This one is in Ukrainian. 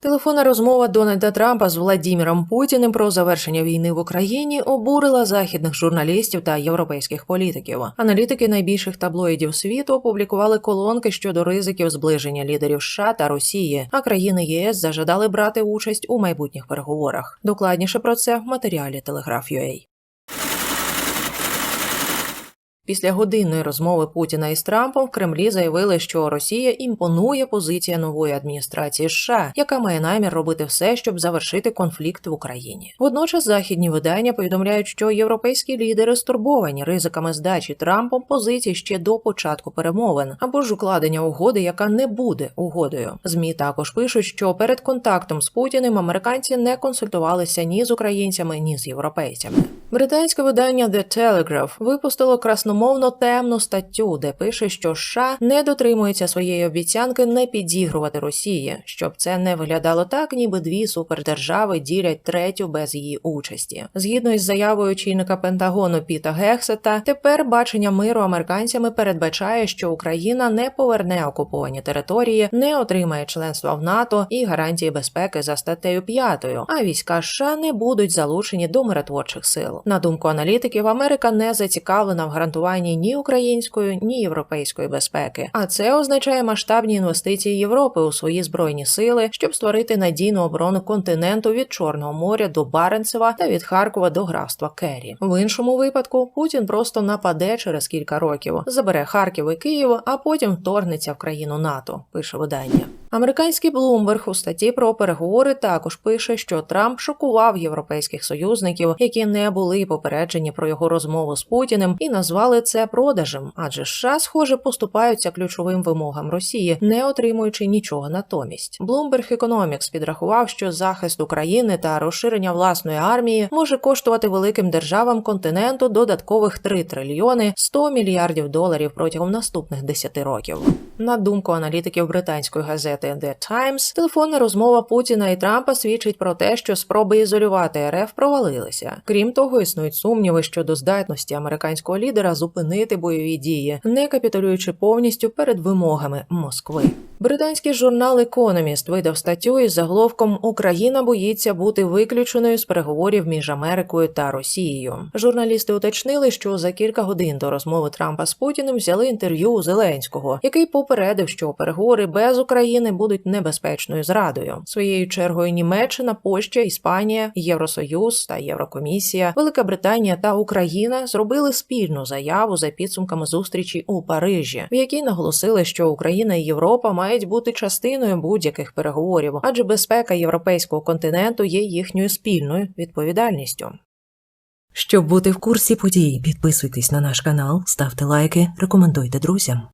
Телефонна розмова Дональда Трампа з Владіміром Путіним про завершення війни в Україні обурила західних журналістів та європейських політиків. Аналітики найбільших таблоїдів світу опублікували колонки щодо ризиків зближення лідерів США та Росії, а країни ЄС зажадали брати участь у майбутніх переговорах. Докладніше про це в матеріалі Telegraph.ua. Після годинної розмови Путіна із Трампом в Кремлі заявили, що Росія імпонує позиція нової адміністрації США, яка має намір робити все, щоб завершити конфлікт в Україні. Водночас західні видання повідомляють, що європейські лідери стурбовані ризиками здачі Трампом позицій ще до початку перемовин або ж укладення угоди, яка не буде угодою. Змі також пишуть, що перед контактом з Путіним американці не консультувалися ні з українцями, ні з європейцями. Британське видання The Telegraph випустило красномовно темну статтю, де пише, що США не дотримується своєї обіцянки не підігрувати Росії, щоб це не виглядало так, ніби дві супердержави ділять третю без її участі. Згідно із заявою очільника Пентагону Піта Гексета, тепер бачення миру американцями передбачає, що Україна не поверне окуповані території, не отримає членства в НАТО і гарантії безпеки за статтею 5, а війська США не будуть залучені до миротворчих сил. На думку аналітиків, Америка не зацікавлена в гарантуванні ні української, ні європейської безпеки. А це означає масштабні інвестиції Європи у свої збройні сили, щоб створити надійну оборону континенту від Чорного моря до Баренцева та від Харкова до графства Керрі. В іншому випадку Путін просто нападе через кілька років, забере Харків і Київ, а потім вторгнеться в країну НАТО. Пише видання. Американський Блумберг у статті про переговори також пише, що Трамп шокував європейських союзників, які не були попереджені про його розмову з Путіним, і назвали це продажем, адже США, схоже, поступаються ключовим вимогам Росії, не отримуючи нічого натомість. Bloomberg Economics підрахував, що захист України та розширення власної армії може коштувати великим державам континенту додаткових 3 трильйони 100 мільярдів доларів протягом наступних 10 років. На думку аналітиків британської газети The Times, телефонна розмова Путіна і Трампа свідчить про те, що спроби ізолювати РФ провалилися. Крім того, існують сумніви щодо здатності американського лідера зупинити бойові дії, не капітулюючи повністю перед вимогами Москви. Британський журнал Economist видав статтю із заголовком Україна боїться бути виключеною з переговорів між Америкою та Росією. Журналісти уточнили, що за кілька годин до розмови Трампа з Путіним взяли інтерв'ю у Зеленського, який попередив, що переговори без України будуть небезпечною зрадою. Своєю чергою Німеччина, Польща, Іспанія, Євросоюз та Єврокомісія, Велика Британія та Україна зробили спільну заяву за підсумками зустрічі у Парижі, в якій наголосили, що Україна і Європа мають бути частиною будь-яких переговорів, адже безпека європейського континенту є їхньою спільною відповідальністю. Щоб бути в курсі подій, підписуйтесь на наш канал, ставте лайки, рекомендуйте друзям.